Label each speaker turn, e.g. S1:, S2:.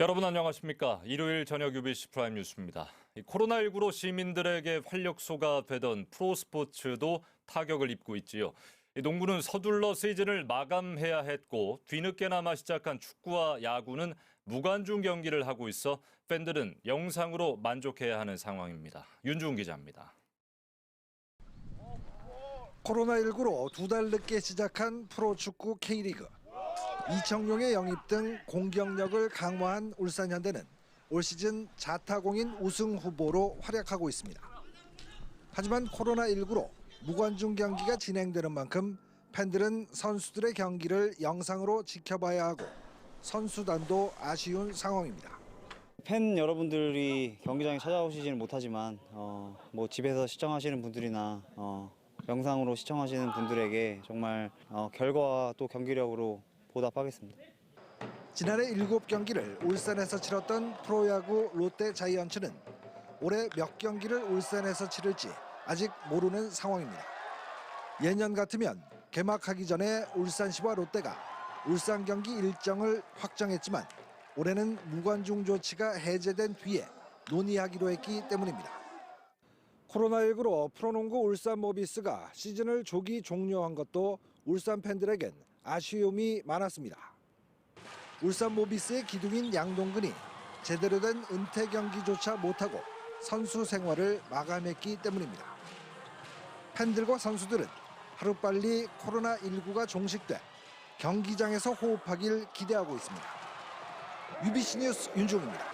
S1: 여러분 안녕하십니까? 일요일 저녁 UBC 프라임 뉴스입니다. 이 코로나19로 시민들에게 활력소가 되던 프로스포츠도 타격을 입고 있지요. 이 농구는 서둘러 시즌을 마감해야 했고 뒤늦게나마 시작한 축구와 야구는 무관중 경기를 하고 있어 팬들은 영상으로 만족해야 하는 상황입니다. 윤중 기자입니다.
S2: 코로나19로 두 달 늦게 시작한 프로축구 K리그. 이청용의 영입 등 공격력을 강화한 울산 현대는 올 시즌 자타공인 우승 후보로 활약하고 있습니다. 하지만 코로나19로 무관중 경기가 진행되는 만큼 팬들은 선수들의 경기를 영상으로 지켜봐야 하고 선수단도 아쉬운 상황입니다.
S3: 팬 여러분들이 경기장에 찾아오시지는 못하지만 어, 뭐 집에서 시청하시는 분들이나 어, 영상으로 시청하시는 분들에게 정말 어, 결과와 또 경기력으로 보답하겠습니다.
S2: 지난해 7경기를 울산에서 치렀던 프로야구 롯데 자이언츠는 올해 몇 경기를 울산에서 치를지 아직 모르는 상황입니다. 예년 같으면 개막하기 전에 울산시와 롯데가 울산 경기 일정을 확정했지만 올해는 무관중 조치가 해제된 뒤에 논의하기로 했기 때문입니다. 코로나19로 프로농구 울산 모비스가 시즌을 조기 종료한 것도 울산 팬들에겐 아쉬움이 많았습니다. 울산 모비스의 기둥인 양동근이 제대로 된 은퇴 경기조차 못하고 선수 생활을 마감했기 때문입니다. 팬들과 선수들은 하루빨리 코로나19가 종식돼 경기장에서 호흡하길 기대하고 있습니다. UBC 뉴스 윤종입니다.